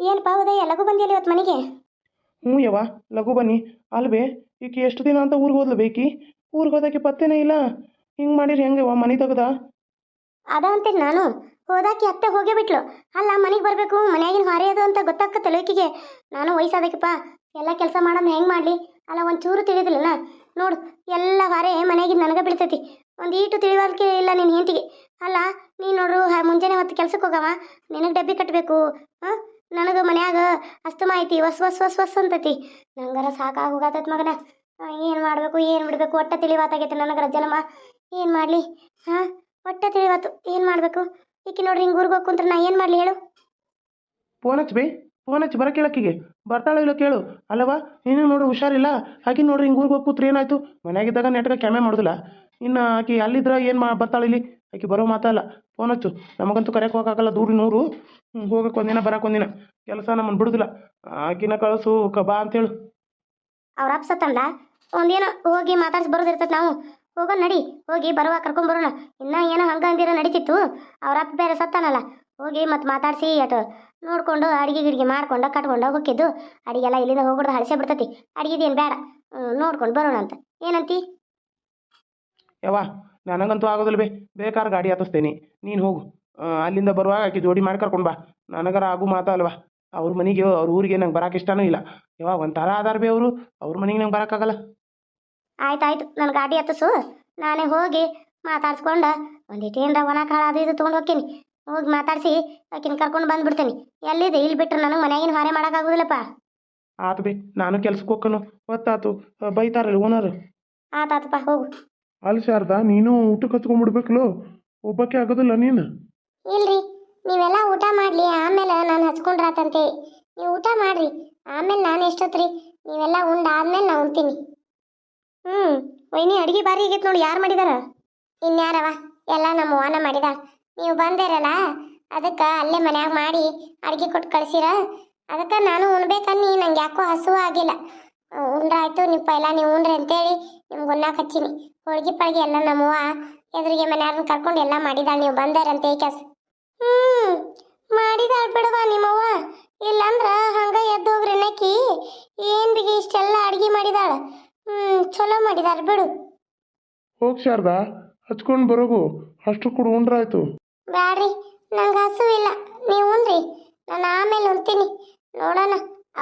ಏನಪ್ಪ ಉದಯ ಲಘು ಬಂದಿಲ್ಲ ಇವತ್ತು ಮನೆಗೆ? ಹ್ಞೂ ಯವ್ವ ಲಘು ಬನ್ನಿ. ಅಲ್ವೇ ಈಕೆ ಎಷ್ಟು ದಿನ ಅಂತ ಊರಿಗೆ ಹೋದ್ಲು ಬೇಕಿ? ಊರಿಗೆ ಹೋದಾಕಿ ಪತ್ತೆನೇ ಇಲ್ಲ. ಹಿಂಗೆ ಮಾಡಿರಿ ಹೆಂಗವ್ವ ಮನೆ ತೆಗ್ದ? ಅದ ಅಂತೀನಿ ನಾನು? ಹೋದಾಕಿ ಅತ್ತೆ ಹೋಗೇ ಬಿಟ್ಲು. ಅಲ್ಲ ಮನೆಗೆ ಬರಬೇಕು ಮನೆಯಾಗಿನ ಹೊರೆ ಅದು ಅಂತ ಗೊತ್ತಾಗ್ತಲ್ಲ ಈಕಿಗೆ? ನಾನು ವಯಸ್ಸಾದಕ್ಕಿಪ್ಪ ಎಲ್ಲ ಕೆಲಸ ಮಾಡೋದು ಹೆಂಗೆ ಮಾಡಲಿ? ಅಲ್ಲ ಒಂದು ಚೂರು ತಿಳಿದಿಲ್ಲನ? ನೋಡು ಎಲ್ಲ ಹೊರೆ ಮನೆಯಾಗಿನ ನನಗೆ ಬಿಡ್ತೈತಿ ಒಂದು ಈಟು ತಿಳಿವಲ್ಕೆ ಇಲ್ಲ ನಿನ್ನ ಹೆಂಡತಿಗೆ. ಅಲ್ಲ ನೀನು ನೋಡ್ರು ಹ- ಮುಂಜಾನೆ ಹೊತ್ತು ಕೆಲ್ಸಕ್ಕೆ ಹೋಗವ? ನಿನಗೆ ಡಬ್ಬಿ ಕಟ್ಟಬೇಕು ಹಾಂ? ನನಗೆ ಮನ್ಯಾಗ ಅಸ್ತಮ ಐತಿ ವಸ್ ವಸ್ ವಸ್ ವಸ್ ಅಂತತಿ. ನಂಗಾರ ಸಾಕಾಗಿ ಹೋಗತೈತಿ ಮಗನ ಏನು ಮಾಡಬೇಕು, ಏನು ಬಿಡಬೇಕು, ಒಟ್ಟ ತಿಳಿವಾತಾಗೈತೆ ನನಗೆ ರಜಲಮ್ಮ ಏನು ಮಾಡಲಿ? ಹಾಂ ಒಟ್ಟ ತಿಳಿವಾತು, ಏನು ಮಾಡಬೇಕು? ಈಕಿ ನೋಡ್ರಿ ಹಿಂಗೆ ಊರಿಗೆ ಹೋಗಿ ಕುಂತ್ರೆ ನಾ ಏನು ಮಾಡಲಿ ಹೇಳು? ಫೋನ್ ಫೋನ್ ಹಚ್ಚಿ ಬರ ಕೇಳಕ್ಕಿಗೆ ಬರ್ತಾಳೆ ಇಲ್ಲ ಕೇಳು. ಅಲ್ಲವಾ ನೀನು ನೋಡು, ಹುಷಾರಿಲ್ಲ. ಆಕಿ ನೋಡ್ರಿ ಹಿಂಗೆ ಊರಿಗೆ ಹೋಗಿ ಕೂತ್ರಿ ಏನಾಯ್ತು? ಮನೆಯಾಗಿದ್ದಾಗ ನೆಟ್ಗ ಕ್ಯಾಮೆ ಮಾಡೋದಿಲ್ಲ. ಇನ್ನು ಆಕಿ ಅಲ್ಲಿದ್ರ ಏನು ಮಾ ಬರ್ತಾಳೆ ಇಲ್ಲಿ? ಆಕಿ ಬರೋ ಮಾತಲ್ಲ ಫೋನ್ ಹಚ್ಚು. ನಮಗಂತೂ ಕರೆಯಕ್ಕೆ ಹೋಗಕ್ಕಾಗಲ್ಲ ದೂರ ನೂರು. ಹೋಗಕ್ಕೆ ಒಂದಿನ ಬರಕ್ಕೆ ಒಂದಿನ. ಕೆಲಸ ನಮ್ಮನ್ನು ಬಿಡುದಿಲ್ಲ. ಆಕಿನ ಕಳಿಸು, ಕ ಬಾ ಅಂತೇಳು. ಅವ್ರ ಅಪ್ಪ ಸತ್ತಂದ ಒಂದೇನೋ ಹೋಗಿ ಮಾತಾಡ್ಸಿ ಬರೋದಿರ್ತದೆ ನಾವು. ಹೋಗೋಣ ನಡಿ. ಹೋಗಿ ಬರುವ ಕರ್ಕೊಂಬರೋಣ ಇನ್ನ ಏನೋ ಹಂಗ ಅಂದಿರ ನಡೀತಿತ್ತು. ಅವ್ರ ಅಪ್ಪ ಬೇರೆ ಸತ್ತಾನಲ್ಲ. ಹೋಗಿ ಮತ್ತೆ ಮಾತಾಡಿಸಿ ಅಟ್ ನೋಡ್ಕೊಂಡು ಅಡಿಗೆ ಗಿಡಿಗೆ ಮಾಡ್ಕೊಂಡು ಕಟ್ಕೊಂಡು ಅಡಿಗೆ ಅಡಿಗೆಲ್ಲ ಇಲ್ಲಿಂದ ಹೋಗ್ಬಿಡ್ದು ಹಳಸೆ ಬಿಡ್ತೈತಿ. ಅಡಿಗೆದೇನು ಬೇಡ ನೋಡ್ಕೊಂಡು ಬರೋಣ ಅಂತ. ಏನಂತಿ? ಯವ್ವ ನನಗಂತೂ ಆಗೋದಿಲ್ಲ ಬೇ. ಬೇಕಾದ್ರೆ ಗಾಡಿ ಹತ್ತಿಸ್ತೇನೆ. ನೀನು ಹೋಗು. ಅಲ್ಲಿಂದ ಬರುವಾಗ ಆಕೆ ಜೋಡಿ ಮಾಡಿ ಕರ್ಕೊಂಡು ಬಾ. ನನಗರ ಆಗು ಮಾತಾ ಅಲ್ವಾ? ಅವ್ರ ಮನೆಗೆ ಅವ್ರ ಊರಿಗೆ ನಂಗೆ ಬರಕ್ಕೆ ಇಷ್ಟನೂ ಇಲ್ಲ. ಯವ್ವ ಒಂಥರ ಆಧಾರ ಬೇ ಅವರು. ಅವ್ರ ಮನೆಗೆ ನಂಗೆ ಬರೋಕ್ಕಾಗಲ್ಲ ಆಯ್ತಾಯ್ತು ನನ್ನ ಗಾಡಿ ಹತ್ತಿಸು. ನಾನೇ ಹೋಗಿ ಮಾತಾಡ್ಸ್ಕೊಂಡು. ಒಂದಿಟ್ಟು ಏನರ ಒಣ ಕಾಳು ಅದು ಇದು ತೊಗೊಂಡು ಹೋಗ್ತೀನಿ ಹೋಗಿ ಮಾತಾಡಿಸಿ ಆಕಿನ ಕರ್ಕೊಂಡು ಬಂದ್ಬಿಡ್ತೀನಿ. ಎಲ್ಲಿದೆ? ಇಲ್ಲಿ ಬಿಟ್ರೆ ನನಗೆ ಮನೆಯಾಗಿನ ಹೊರೆ ಮಾಡೋಕ್ಕಾಗೋದಿಲ್ಲಪ್ಪ ಆತು ಬಿ ನಾನು ಕೆಲ್ಸಕ್ಕೆ ಹೋಗ್ಕನು. ಹೊತ್ತಾತು ಆ, ಬೈತಾರಲ್ಲ ಓನರ್. ಆತಾತಪ್ಪ ಹೋಗು. ಅಲ್ಲಿ ಶಾರದಾ ನೀನು ಊಟಕ್ಕೆ ಹಚ್ಕೊಂಡ್ಬಿಡ್ಬೇಕಲ್ಲ ಒಬ್ಬಕ್ಕೆ ಆಗೋದಿಲ್ಲ ನೀನು. ಇಲ್ರಿ ನೀವೆಲ್ಲ ಊಟ ಮಾಡಲಿ ಆಮೇಲೆ ನಾನು ಹಚ್ಕೊಂಡ್ರಾತಂತೆ ನೀವು ಊಟ ಮಾಡ್ರಿ ಆಮೇಲೆ ನಾನು ಎಷ್ಟೊತ್ರಿ? ನೀವೆಲ್ಲ ಉಂಡು ಆದ್ಮೇಲೆ ನಾ ಉಣ್ತೀನಿ. ಹ್ಞೂ ವೈನಿ ಅಡುಗೆ ಬಾರಿ ಆಗೈತೆ ನೋಡಿ ಯಾರು ಮಾಡಿದಾರ? ಇನ್ಯಾರವ? ಎಲ್ಲ ನಮ್ಮ ಓನ ಮಾಡಿದಾಳ. ನೀವು ಬಂದಿರಲ್ಲ? ಅದಕ್ಕೆ ಅಲ್ಲೇ ಮನ್ಯಾಗ ಮಾಡಿ ಅಡುಗೆ ಕೊಟ್ಟು ಕಳ್ಸಿರ? ಅದಕ್ಕೆ ನಾನು ಉಣ್ಬೇಕನ್ನಿ ನಂಗೆ ಯಾಕೋ ಹಸುವ ಆಗಿಲ್ಲ. ಉಂಡ್ರಾಯ್ತು, ನೀವು ಪೈಲ ನೀವು ಉಂಡ್ರಿ ಅಂತೇಳಿ ನಿಮ್ಗೆ ಉಣ್ಣಾಕ ಹಚ್ಚೀನಿ. ಹೋಳ್ಗೆ ಪಳ್ಗೆ ಎಲ್ಲ ನಮ್ಮವ್ವ ಎದುರಿಗೆ ಮನೆಯವ್ರನ್ನ ಕರ್ಕೊಂಡು ಎಲ್ಲ ಮಾಡಿದಾಳ, ನೀವು ಬಂದಾರಂತೆ ಈ ಹ್ಮ್, ಮಾಡಿದಾಳ್ ಬಿಡವಾ ನಿಮ್ಮವ್ವ. ಇಲ್ಲಂದ್ರ ಹಂಗ ಎದ್ದು ನಕ್ಕಿ ಏನ್ ಬಿಗಿ ಇಷ್ಟೆಲ್ಲ ಅಡ್ಗೆ ಮಾಡಿದಾಳ. ಹ್ಞೂ ಚಲೋ ಮಾಡಿದಾರ ಬಿಡು. ಹೋಗಿ ಶಾರದಾ, ಹಚ್ಕೊಂಡು ಬರೋಗು. ಅಷ್ಟು ಕೂಡ ಉಂಡ್ರಾಯ್ತು. ಬ್ಯಾಡ್ರಿ, ನಂಗೆ ಹಸು ಇಲ್ಲ. ನೀವು ಉಣ್ರಿ, ನಾನು ಆಮೇಲೆ ಉಣ್ತೀನಿ. ನೋಡೋಣ,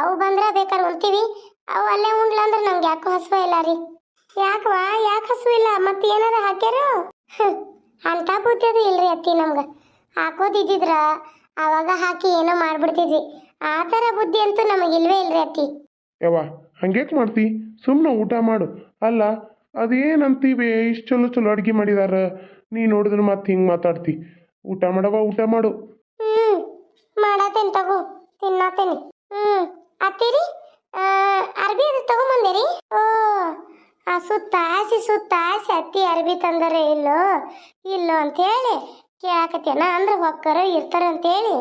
ಅವು ಬಂದ್ರೆ ಬೇಕಾದ್ರೆ ಉಣ್ತೀವಿ. ಅವು ಅಲ್ಲೇ ಉಣ್ಲ ಅಂದ್ರೆ ನಂಗೆ ಯಾಕೋ ಹಸುವ ಇಲ್ಲ ರೀ. ಯಾಕವಾ, ಯಾಕೆ ಹಸು ಇಲ್ಲ? ಮತ್ತೆ ಏನಾರ ಹಾಕ್ಯಾರ? ಅಂತ ಬುದ್ಧಿ ಇಲ್ರಿ ಅತ್ತಿ ನಮ್ಗೆ. ಹಾಕೋದಿದ್ದಿದ್ರ ಅವಾಗ ಹಾಕಿ ಏನೋ ಮಾಡ್ಬಿಡ್ತಿದ್ವಿ. ಆ ಥರ ಬುದ್ಧಿ ಅಂತೂ ನಮಗೆ ಇಲ್ವೇ ಇಲ್ರಿ ಅತ್ತಿ. ಯವ್ವ, ಹಂಗ್ಯಾಕೆ ಮಾಡ್ತಿ? ಸುಮ್ಮನೆ ಊಟ ಮಾಡು. ಅಲ್ಲ, ಅದೇನಂತೀವಿ? ಇಷ್ಟು ಚಲೋ ಚಲೋ ಅಡುಗೆ ಮಾಡಿದಾರ. ನೀ ನೋಡಿದ್ರೆ ಮತ್ತೆ ಹಿಂಗೆ ಮಾತಾಡ್ತಿ. ಊಟ ಮಾಡವ ಊಟ ಮಾಡು. ತಗೋ, ತಿನ್ನತೇನಿ. ಹ್ಮ್, ಅತ್ತೀರಿ ಅರ್ಬಿ ಅದು ತಗೊಂಬಂದಿರಿ ಓ, ಆ ಸುತ್ತಾಸಿ ಸುತ್ತಾಸಿ ಅತ್ತಿ ಅರ್ಬಿ ತಂದರೆ ಇಲ್ಲೋ ಇಲ್ಲೋ ಅಂತ ಹೇಳಿ ಕೇಳಾಕತ್ಯಾನ, ಅಂದ್ರೆ ಹೊಕ್ಕರು ಇರ್ತಾರ ಅಂತ ಹೇಳಿ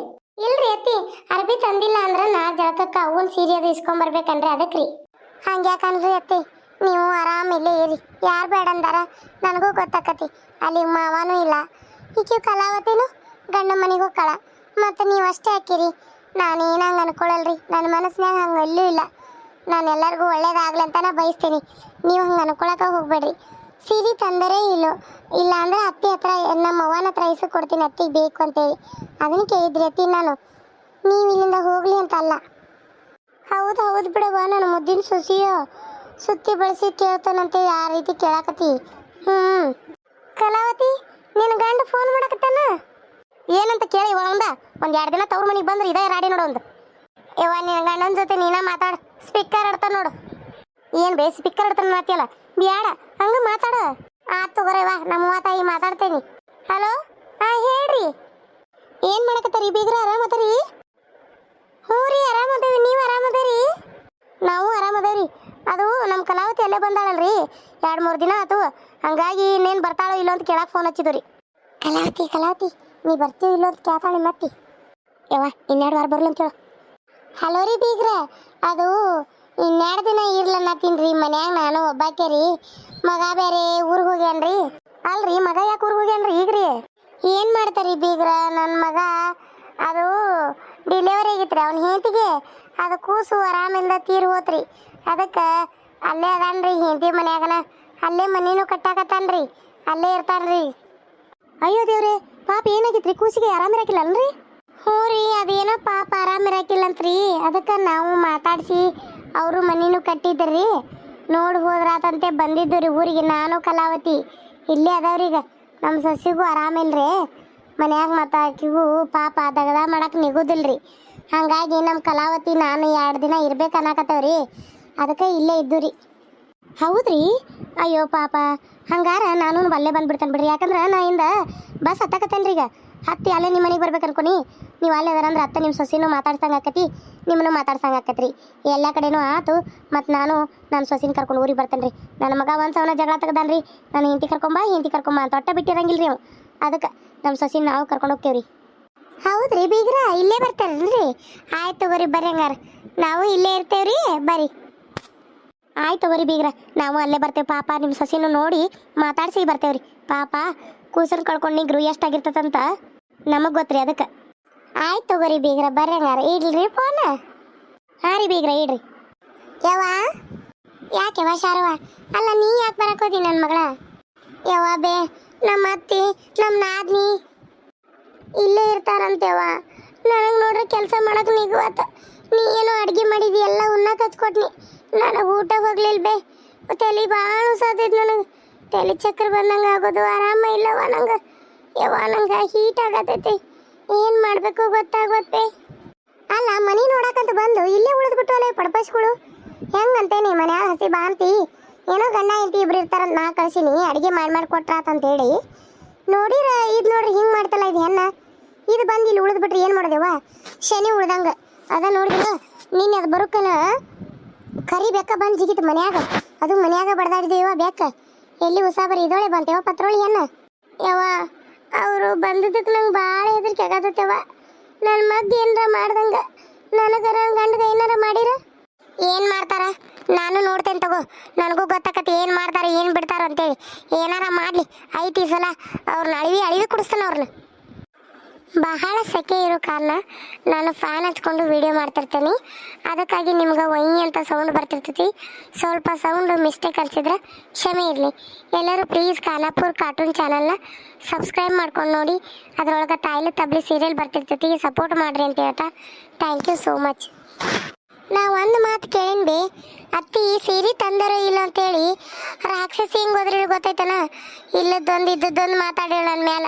ಇಲ್ರಿ ಅತ್ತಿ, ಅರ್ಬಿ ತಂದಿಲ್ಲ ಅಂದ್ರೆ ನಾ ಜಳಕಕ್ಕ ಅವನ್ ಸೀರೆ ಅದು ಇಸ್ಕೊಂಬರ್ಬೇಕನ್ರಿ ಅದಕ್ರಿ. ಹಂಗ್ಯಾಕನ್ರಿ ಅತ್ತಿ, ನೀವು ಆರಾಮ ಇಲ್ಲೇ ಇರಿ. ಯಾರು ಬೇಡ ಅಂದಾರ ನನಗೂ ಗೊತ್ತಾಕತಿ ಅಲ್ಲಿ ಮಾವನೂ ಇಲ್ಲ. ಈಕೆ ಕಲಾವತಿನು ಗಂಡ ಮನೆಗೆ ಕಳ. ಮತ್ತು ನೀವು ಅಷ್ಟೇ ಹಾಕಿರಿ. ನಾನೇನು ಹಂಗೆ ಅನ್ಕೊಳಲ್ರಿ? ನನ್ನ ಮನಸ್ಸಿನಾಗ ಹಂಗೆ ಎಲ್ಲೂ ಇಲ್ಲ. ನಾನು ಎಲ್ಲರಿಗೂ ಒಳ್ಳೇದಾಗಲಿ ಅಂತ ಬಯಸ್ತೀನಿ. ನೀವು ಹಂಗೆ ಅನ್ಕೊಳಕ್ಕೆ ಹೋಗ್ಬೇಡ್ರಿ. ಸೀರೆ ತಂದರೆ ಇಲ್ಲೋ. ಇಲ್ಲ ಅಂದ್ರೆ ಅತ್ತಿ ಹತ್ರ, ನಮ್ಮ ಅವ್ವನ ಹತ್ರ ಇಸು ಕೊಡ್ತೀನಿ ಅತ್ತಿಗೆ ಬೇಕು ಅಂತೇಳಿ. ಅದನ್ನು ಕೇಳಿದ್ರಿ ಅತ್ತಿ ನಾನು. ನೀವು ಇಲ್ಲಿಂದ ಹೋಗ್ಲಿ ಅಂತ ಅಲ್ಲ. ಹೌದು ಹೌದು ಬಿಡವ್ವ ನನ್ನ ಮುದ್ದಿನ ಸುಸಿಯೋ. ಸುತ್ತಿ ಬಳಸಿ ಕೇಳ್ತಾನಂತೇಳಿ ಆ ರೀತಿ ಕೇಳಾಕತ್ತಿ. ಹ್ಞೂ ಕಲಾವತಿ ನಿನ್ನ ಗಂಡ ಫೋನ್ ಮಾಡಕತ್ತಾನ? ಏನಂತ ಕೇಳಿ ಒಂದ ಒಂದ್ ಎರಡು ದಿನ ತವ್ರ ಮನೆಗೆ ಬಂದ್ರೆ ಇದೇ ರಾಡಿ ನೋಡು ಒಂದು ಇವ ನಿನ್ನ ಗಂಡನ ಜೊತೆ ನೀನ ಮಾತಾಡ ಸ್ಪೀಕರ್ ಇಡ್ತಾನ ನೋಡು. ಏನ್ ಬೇ ಸ್ಪೀಕರ್ ಇಡ್ತಾನ ಮಾತಿಯಲ್ಲ? ಬ್ಯಾಡ, ಹಂಗ ಮಾತಾಡ. ಆತ್ ತಗೋರವ್ವ ನಮ್ಮ ತಾಯಿ ಮಾತಾಡ್ತೇನಿ. ಹಲೋ ಹಾ ಹೇಳ್ರಿ. ಏನ್ ಮಾಡಕತ್ತಾರಿ ಬೀಗ್ರ ಆರಾಮದರಿ ಹ್ಞೂ ರೀ ಆರಾಮದೇವಿ ನೀವು ಆರಾಮದೇರಿ ನಾವು ಆರಾಮದೇವ್ರಿ ಅದು ನಮ್ಮ ಕಲಾವತಿ ಅಲ್ಲೇ ಬಂದಾಳಲ್ರಿ. ಎರಡು ಮೂರು ದಿನ ಆತು. ಹಂಗಾಗಿ ಇನ್ನೇನು ಬರ್ತಾಳೋ ಇಲ್ಲೋ ಅಂತ ಕೇಳಕ್ಕೆ ಫೋನ್ ಹಚ್ಚಿದ್ರಿ ಕಲಾವತಿ ಕಲಾವತಿ, ನೀ ಬರ್ತೀವಿ ಇಲ್ಲೋ ಅಂತ ಕೇಳ್ತಾಳೆ ಮತ್ತಿ. ಯವ್ವ, ಇನ್ನೆರಡು ವಾರ ಬರ್ಲಂತ ಅಂತ ಹಲೋ ರೀ ಬೀಗ್ರೆ, ಅದು ಇನ್ನೆರಡು ದಿನ ಇರ್ಲನ್ನತ್ತೀನಿ ರೀ ಮನ್ಯಾಗ ನಾನು ಒಬ್ಬಾಕೆ ರೀ. ಮಗ ಬೇರೆ ಊರಿಗೆ ಹೋಗ್ಯಾನ್ರಿ ಅಲ್ರಿ, ಮಗ ಯಾಕೆ ಊರಿಗೆ ಹೋಗ್ಯಾನ್ರಿ ಈಗ ರೀ ಏನು ಮಾಡ್ತಾರಿ ಬೀಗ್ರ ನನ್ನ ಮಗ? ಅದು ಡಿಲಿವರಿ ರೀ ಅವ್ನ ಹೆಂಡತಿಗೆ. ಅದು ಕೂಸು ಆರಾಮಿಂದ ತೀರ್ ಹೋತ್ರಿ. ಅದಕ್ಕೆ ಅಲ್ಲೇ ಅದಾನ್ರಿ ಹೆಂಡತಿ ಮನ್ಯಾಗನ. ಅಲ್ಲೇ ಮನಿನೂ ಕಟ್ಟಾಕತ್ತಾನ್ರಿ ಅಲ್ಲೇ ಇರ್ತಾನ್ರಿ. ಅಯ್ಯೋ ದೇವ್ರೆ ಪಾಪ ಏನಾಗಿತ್ರಿ? ಕೂಸಿಗೆ ಆರಾಮಿರಾಕಿಲ್ಲ ಅಲ್ರಿ ಹ್ಞೂ ರೀ ಅದೇನೋ ಪಾಪ ಆರಾಮಿರಾಕಿಲ್ಲಂತ್ರಿ ಅದಕ್ಕೆ ನಾವು ಮಾತಾಡಿಸಿ ಅವರು ಮನಿನೂ ಕಟ್ಟಿದ್ರಿ. ನೋಡಿ ಹೋದ್ರಾತಂತೆ ಬಂದಿದ್ದು ರೀ ಊರಿಗೆ. ನಾನು ಕಲಾವತಿ. ಇಲ್ಲೇ ಅದಾವ್ರೀಗ ನಮ್ಮ ಸಸಿಗೂ ಆರಾಮಿಲ್ರಿ ಮನ್ಯಾಗ ಮತ್ತು ಆಕಿಗೂ ಪಾಪ ದಗದ ಮಾಡಕ್ಕೆ ರೀ ಹಾಗಾಗಿ ನಮ್ಮ ಕಲಾವತಿ ನಾನು ಎರಡು ದಿನ ಇರ್ಬೇಕು ಅನ್ನಕತ್ತೇವ್ರಿ. ಅದಕ್ಕೆ ಇಲ್ಲೇ ಇದ್ದು ರೀ. ಹೌದ್ರಿ? ಅಯ್ಯೋ ಪಾಪ. ಹಂಗಾರ ನಾನು ಅಲ್ಲೇ ಬಂದ್ಬಿಡ್ತೇನೆ ಬಿಡ್ರಿ. ಯಾಕಂದ್ರೆ ನಾ ಇಂದ ಬಸ್ ಹತ್ತಕತ್ತೇನ್ರಿ ಈಗ. ಹತ್ತಿ ಅಲ್ಲೇ ನಿಮ್ಮ ಮನೆಗೆ ಬರ್ಬೇಕು ಅನ್ಕೊನಿ. ನೀವು ಅಲ್ಲೇ ಅದಾರ ಅಂದ್ರೆ ಅತ್ತ ನಿಮ್ಮ ಸೊಸಿನೂ ಮಾತಾಡ್ಸಂಗೆ ಆಕತಿ ನಿಮ್ಮನ್ನು ಮಾತಾಡ್ಸಂಗೆ ಆಕತ್ರಿ. ಎಲ್ಲ ಕಡೆನೂ ಆತು ಮತ್ತು ನಾನು ನನ್ನ ಸೊಸಿನ ಕರ್ಕೊಂಡು ಊರಿಗೆ ಬರ್ತೇನೆ ರೀ ನನ್ನ ಮಗ ಒಂದು ಸವನ ಜಗಳ ತೆಗ್ದಾನ್ರಿ. ನಾನು ಹಿಂತಿ ಕರ್ಕೊಂಬ ಹಿಂತಿ ಕರ್ಕೊಂಬ ಅಂತ ಒಟ್ಟ ಬಿಟ್ಟಿರಂಗಿಲ್ಲ ರೀ ಅದಕ್ಕೆ ನಮ್ಮ ಸೊಸಿನ ನಾವು ಕರ್ಕೊಂಡು ಹೋಗ್ತೇವ್ರಿ. ಹೌದ್ರಿ ಬೀಗ್ರ, ಇಲ್ಲೇ ಬರ್ತಾರಲ್ರಿ ಆಯ್ತು ತಗೋರಿ, ಬರ್ರಿ ಹಂಗಾರ. ನಾವು ಇಲ್ಲೇ ಇರ್ತೇವ್ರಿ, ಬರ್ರಿ. ಆಯ್ತು ತಗೋರಿ ಬೀಗ್ರ, ನಾವು ಅಲ್ಲೇ ಬರ್ತೇವೆ. ಪಾಪ ನಿಮ್ಮ ಸಸಿನೂ ನೋಡಿ ಮಾತಾಡ್ಸಿ ಬರ್ತೇವ್ರಿ. ಪಾಪ ಕೂಸನ್ ಕಳ್ಕೊಂಡು ನಿಗ್ರು ಎಷ್ಟಾಗಿರ್ತದಂತ ನಮಗೆ ಗೊತ್ತ್ರಿ ಅದಕ್ಕೆ. ಆಯ್ತು ತಗೋರಿ ಬೀಗ್ರ ಬರ್ರಿ ಹಂಗಾರ ಇಡ್ಲ್ರಿ ಫೋನ್? ಹಾಂ ರೀ ಬೀಗ್ರ, ಇಡ್ರಿ. ಯವ್ವ? ಯಾಕೆವ ಶಾರವ? ಅಲ್ಲ, ನೀ ಯಾಕೆ ಬರಕೋದಿ ನನ್ನ ಮಗಳ? ಯವ್ವ ಬೇ, ನಮ್ಮ ಅತ್ತಿ, ನಮ್ಮ ನಾದ್ನಿ ಇಲ್ಲೇ ಇರ್ತಾರಂತೇವ ನನಗೆ ನೋಡ್ರಿ ಕೆಲಸ ಮಾಡೋಕೆ ನಿಗುವತ್ತ ನೀ ಏನೋ ಅಡುಗೆ ಮಾಡಿದಿ, ಎಲ್ಲ ಉಣ್ಣಕ್ಕೆ ಹಚ್ಕೊಟ್ನಿ ನನಗೆ ಊಟ ಹೋಗ್ಲಿಲ್ಲ ಬೇ ತಲೆ ಭಾಳ ಸಾತೈತಿ ನನಗೆ. ತಲೆ ಚಕ್ರ ಬಂದಂಗೆ ಆಗೋದು, ಆರಾಮ ಇಲ್ಲವ ನಂಗೆ? ಯವ್ವ, ನಂಗೆ ಹೀಟ್ ಆಗತೈತಿ. ಏನು ಮಾಡಬೇಕು ಗೊತ್ತಾಗೋತ್ತೆ ಅಲ್ಲ, ಮನೆ ನೋಡಕಂತ ಬಂದು ಇಲ್ಲೇ ಉಳಿದ್ಬಿಟ್ಟು ಅಲ್ಲೇ ಪಡ್ಪಸ್ಗಳು ಹೆಂಗಂತೇನಿ ಮನ್ಯಾಗ ಹಸಿ ಬಾಂತಿ ಏನೋ ಗಂಡ ಹೆಂಡತಿ ಇಬ್ರು ಇರ್ತಾರಂತ ನಾ ಕಳ್ಸೀನಿ, ಅಡುಗೆ ಮಾಡಿ ಮಾಡಿ ಕೊಟ್ರಾತಂತ ಹೇಳಿ ನೋಡಿರ, ಇದು ನೋಡ್ರಿ ಹಿಂಗೆ ಮಾಡ್ತಲ್ಲ ಇದು ಹೆಣ್ಣ? ಇದು ಬಂದು ಇಲ್ಲಿ ಉಳಿದ್ಬಿಟ್ರೆ ಏನು ಮಾಡಿದೆವ ಶನಿ ಉಳ್ದಂಗೆ. ಅದ ನೋಡಿದ್ರೆ ನಿನ್ನೆ ಅದು ಬರುಕನ ಕರಿ ಬೆಕ್ಕ ಬಂದು ಜಿಗಿತು ಮನ್ಯಾಗ? ಅದು ಮನ್ಯಾಗ ಇವ ಬೆಕ್ಕ ಎಲ್ಲಿ ಉಸಾಬರಿ ಇದೊಳೆ ಬಂತೇವ ಪತ್ರೋಳಿ ಏನ ಯವ್ವ, ಅವರು ಬಂದದಕ್ಕೆ ನಂಗೆ ಭಾಳ ಹೆದರಿಕೆ ಆಗತ್ತವ ನನ್ನ ಮಗ್ ಏನರ ಮಾಡ್ದಂಗ ನನಗರ ಗಂಡಗ ಏನಾರ ಮಾಡಿರ? ಏನು ಮಾಡ್ತಾರ? ನಾನು ನೋಡ್ತೇನೆ ತಗೋ. ನನಗೂ ಗೊತ್ತಾಕತ್ತೆ ಏನು ಮಾಡ್ತಾರ ಏನು ಬಿಡ್ತಾರ ಅಂತೇಳಿ. ಏನಾರ ಮಾಡಲಿ. ಐತಿ ಸಲ ಅವ್ರನ್ನ ಅಳಿವಿ ಅಳಿವಿ ಕುಡಿಸ್ತಾನೆ ಅವ್ರನ್ನ ಬಹಳ ಸೆಕೆ ಇರೋ ಕಾರಣ ನಾನು ಫ್ಯಾನ್ ಹಚ್ಕೊಂಡು ವಿಡಿಯೋ ಮಾಡ್ತಿರ್ತೀನಿ. ಅದಕ್ಕಾಗಿ ನಿಮ್ಗೆ ವೈ ಅಂತ ಸೌಂಡ್ ಬರ್ತಿರ್ತೈತಿ. ಸ್ವಲ್ಪ ಸೌಂಡ್ ಮಿಸ್ಟೇಕ್ ಅನ್ಸಿದ್ರೆ ಕ್ಷಮೆ ಇರಲಿ. ಎಲ್ಲರೂ ಪ್ಲೀಸ್ ಖಾನಾಪುರ್ ಕಾರ್ಟೂನ್ ಚಾನಲ್ನ ಸಬ್ಸ್ಕ್ರೈಬ್ ಮಾಡ್ಕೊಂಡು ನೋಡಿ. ಅದರೊಳಗೆ ತಾಯಿಲು ತಬ್ಲಿ ಸೀರಿಯಲ್ ಬರ್ತಿರ್ತೈತಿ. ಸಪೋರ್ಟ್ ಮಾಡ್ರಿ ಅಂತ ಹೇಳ್ತಾ ಥ್ಯಾಂಕ್ ಯು ಸೋ ಮಚ್ ನಾ ಒಂದು ಮಾತು ಕೇಳೇನ್ ಬಿ ಅತ್ತಿ ಸೀರೆ ತಂದರೋ ಇಲ್ಲ ಅಂತೇಳಿ ರಾಕ್ಷಸಿ ಹಿಂಗೆ ಹೋದ್ರಿ ಗೊತ್ತೈತಲ್ಲ ಇಲ್ಲದೊಂದು ಇದ್ದದ್ದೊಂದು ಮಾತಾಡೇಳ ನನ್ನ ಮ್ಯಾಲ.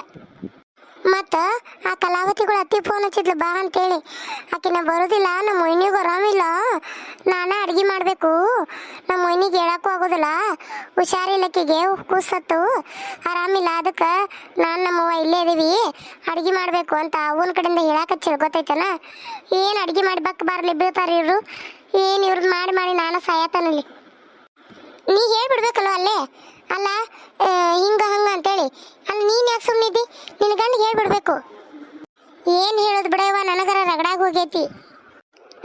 ಮತ್ತು ಆ ಕಲಾವತಿಗಳು ಅತ್ತಿ ಫೋನ್ ಹಚ್ಚಿದ್ಲು, ಬಾ ಅಂತೇಳಿ. ಆಕಿನ ಬರೋದಿಲ್ಲ, ನಮ್ಮ ಮೊಯ್ನಿಗೂ ಆರಾಮಿಲ್ಲ. ನಾನೇ ಅಡ್ಗೆ ಮಾಡಬೇಕು. ನಮ್ಮ ಮೊಯ್ನಿಗೆ ಹೇಳಕ್ಕೂ ಆಗೋದಿಲ್ಲ. ಹುಷಾರಿಲ್ಲಕ್ಕಿಗೆ ಕೂಸತ್ತು ಆರಾಮಿಲ್ಲ, ಅದಕ್ಕೆ ನಾನು ನಮ್ಮವ್ವ ಇಲ್ಲೇ ಇದೀವಿ. ಅಡ್ಗೆ ಮಾಡಬೇಕು ಅಂತ ಅವನ ಕಡೆಯಿಂದ ಹೇಳಕ್ಕೆ ಗೊತ್ತೈತನ ಏನು ಅಡ್ಗೆ ಮಾಡಿ ಬರಲಿ ಬೀಳ್ತಾರೆ ಇವರು? ಏನು ಇವ್ರದ್ದು ಮಾಡಿ ಮಾಡಿ ನಾನು ಸಾಯತನಲ್ಲಿ ನೀ ಹೇಳ್ಬಿಡ್ಬೇಕಲ್ವ ಅಲ್ಲೇ? ಅಲ್ಲ, ಹಿಂಗ ಹಂಗ ಅಂತೇಳಿ ಅಲ್ಲ ನೀನ್ ಯಾಕೆ ಸುಮ್ಮನಿದ್ದಿ ನಿನ್ನ ಗಂಡ ಹೇಳ್ಬಿಡ್ಬೇಕು. ಏನು ಹೇಳೋದು ಬಿಡವ ನನಗರ ರಗಡಾಗಿ ಹೋಗೈತಿ.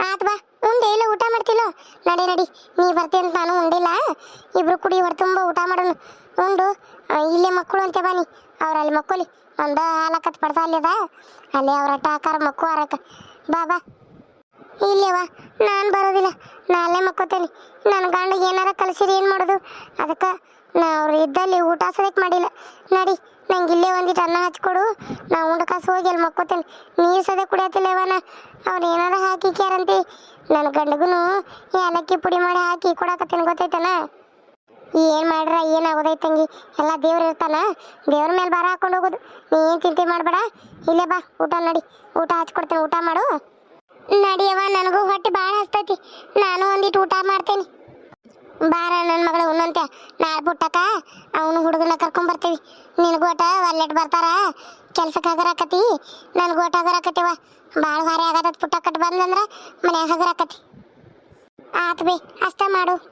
ಆತ್ ಬಾ, ಉಂಡೆ ಇಲ್ಲ ಊಟ ಮಾಡ್ತಿಲ್ಲ? ನಡಿ ನಡಿ, ನೀ ಬರ್ತಿ ಅಂತ ನಾನು ಉಂಡಿಲ್ಲ. ಇಬ್ರು ಕುಡಿ ಹೊರತುಂಬ ಊಟ ಮಾಡೋಣ. ಉಂಡು ಇಲ್ಲೇ ಮಕ್ಕಳು ಅಂತ ಬಾನಿ ಅವ್ರ ಅಲ್ಲಿ ಮಕ್ಕಳಿ. ಒಂದ ಹಾಲಕತ್ ಪಡ್ತಾ ಅಲ್ಲದ. ಅಲ್ಲಿ ಅವ್ರ ಅಟ್ಟ ಹಾಕಾರ ಮಕ್ಕು ಹಾರಕ. ಬಾ ಬಾ. ಇಲ್ಲೇವ ನಾನು ಬರೋದಿಲ್ಲ. ನಾಳೆ ಮಕ್ಕೋತೇನೆ. ನನ್ನ ಗಂಡ ಏನಾರ ಕಲಿಸಿರಿ ಏನು ಮಾಡೋದು? ಅದಕ್ಕೆ ನಾ ಅವ್ರು ಇದ್ದಲ್ಲಿ ಊಟ ಸದಕ್ಕೆ ಮಾಡಿಲ್ಲ. ನಡಿ ನಂಗೆ ಇಲ್ಲೇ ಒಂದಿಟ್ಟು ಅನ್ನ ಹಚ್ಕೊಡು ನಾ ಉಂಡ ಕಾಸು ಹೋಗಿ ಅಲ್ಲಿ ಮಕ್ಕೋತೇನೆ. ನೀರು ಸದೇ ಕುಡಿಯತ್ತಿಲ್ಲವನ ಅವ್ರು ಏನಾರ ಹಾಕಿ ಕ್ಯಾರಂತಿ ನನ್ನ ಗಂಡಗೂ ಏಲಕ್ಕಿ ಪುಡಿ ಮಾಡಿ ಹಾಕಿ ಕೊಡಕತ್ತೇನೆ ಗೊತ್ತೈತನ? ಏನು ಮಾಡ್ರ ಏನಾಗೋದೈತೆ ತಂಗಿ? ಎಲ್ಲ ದೇವ್ರು ಇರ್ತಾನ. ದೇವ್ರ ಮೇಲೆ ಬರ ಹಾಕೊಂಡು ಹೋಗೋದು. ನೀ ಏನು ಚಿಂತೆ ಮಾಡಬೇಡ. ಇಲ್ಲೇ ಬಾ, ಊಟ ನಡಿ. ಊಟ ಹಚ್ಕೊಡ್ತೇನೆ ಊಟ ಮಾಡು. ನಡಿಯವ್ವ ನನಗೂ ಹೊಟ್ಟೆ ಭಾಳ ಹಸ್ತೈತಿ. ನಾನು ಒಂದಿಟ್ಟು ಊಟ ಮಾಡ್ತೇನೆ. ಬಾರ ನನ್ನ ಮಗಳು ಉನ್ನಂತೆ ನಾಳೆ ಬಿಟ್ಟಕ ಅವನು ಹುಡುಗನ ಕರ್ಕೊಂಬರ್ತೀವಿ ಬರ್ತೀವಿ. ನಿನಗೋಟ ವಾಲೆಟ್ ಬರ್ತಾರ. ಕೆಲ್ಸಕ್ಕೆ ಹಗರಾಕತಿ. ನನ್ನ ಗೋಟ ಹಗರಾಕತಿವ ಭಾಳ ಭಾರಿ ಆಗತ್ತ ಪುಟ್ಟ ಕಟ್ ಬಂದಂದ್ರ ಮನ್ಯಾಗ ಹಗರಾಕತಿ ಆತ್ ಬಿ, ಅಷ್ಟ ಮಾಡು.